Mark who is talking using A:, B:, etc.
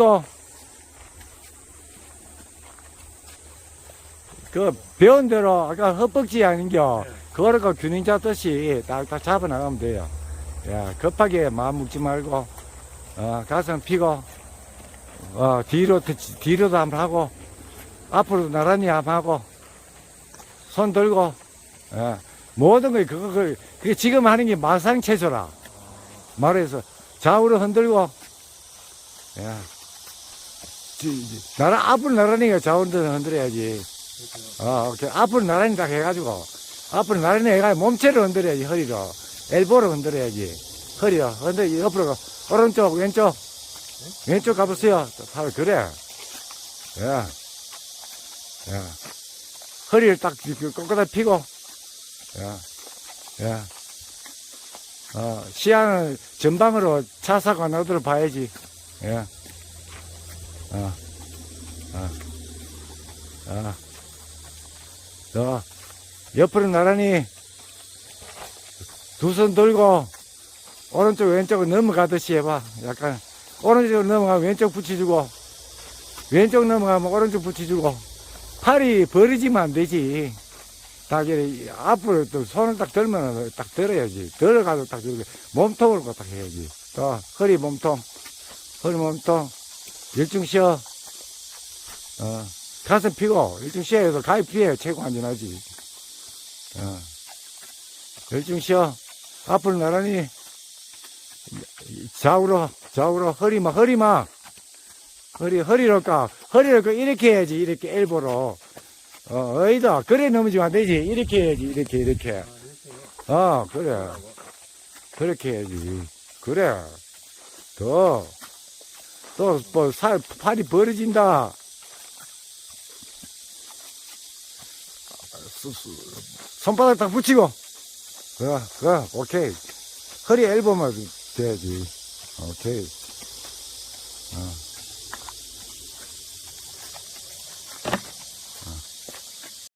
A: 거. 그 배운 대로 아까 헛벅지 아닌겨. 그거를 그 균형 잡듯이 딱딱 잡아 나가면 돼요. 야, 급하게 마음 먹지 말고, 어, 가슴 피고, 어, 뒤로, 뒤로도 한번 하고, 앞으로도 나란히 한번 하고, 손 들고, 예, 모든 거, 그거, 그, 그게 지금 하는 게 마상체조라. 말해서 좌우로 흔들고, 예. 나라, 앞으로 나란히 좌우로 흔들어야지. 어, 오케이. 앞으로 나란히 딱 해가지고, 앞으로 나란히 해가지고 몸체를 흔들어야지, 허리로. 엘보로 흔들어야지. 허리요. 흔들, 옆으로 가. 오른쪽, 왼쪽. 왼쪽 가보세요. 바로 그래. 예. 예. 허리를 딱 이렇게 꼿꼿하게 펴고. 예. 예. 어, 시야는 전방으로 차 사고 안 나도록 봐야지. 예. 어. 어. 어. 너, 옆으로 나란히 두손 들고 오른쪽 왼쪽으로 넘어가듯이 해봐. 약간 오른쪽으로 넘어가면 왼쪽 붙여주고 왼쪽 넘어가면 오른쪽 붙여주고 팔이 버리지면 안 되지. 딱 앞으로 또 손을 딱 들면 딱 들어야지. 들어가도 딱 몸통으로 딱 해야지. 또 허리 몸통, 허리 몸통 열중 쉬어. 어, 가슴 피고 열중 쉬어서 가입 피해 최고 안전하지. 어, 열중 쉬어. 앞으로 나란히. 좌우로 좌우로 허리막 허리막. 허리 허리로 까 허리를 까 이렇게 해야지 이렇게 엘보로. 어 어이다 그래 넘어지면 안 되지. 이렇게 해야지 이렇게 이렇게. 어 그래. 그렇게 해야지. 그래. 더 또 뭐 살 팔이 벌어진다. 수- 수- 손바닥 딱 붙이고. 그래 그래 오케이. 허리 엘보만 돼야지. 오케이. 어.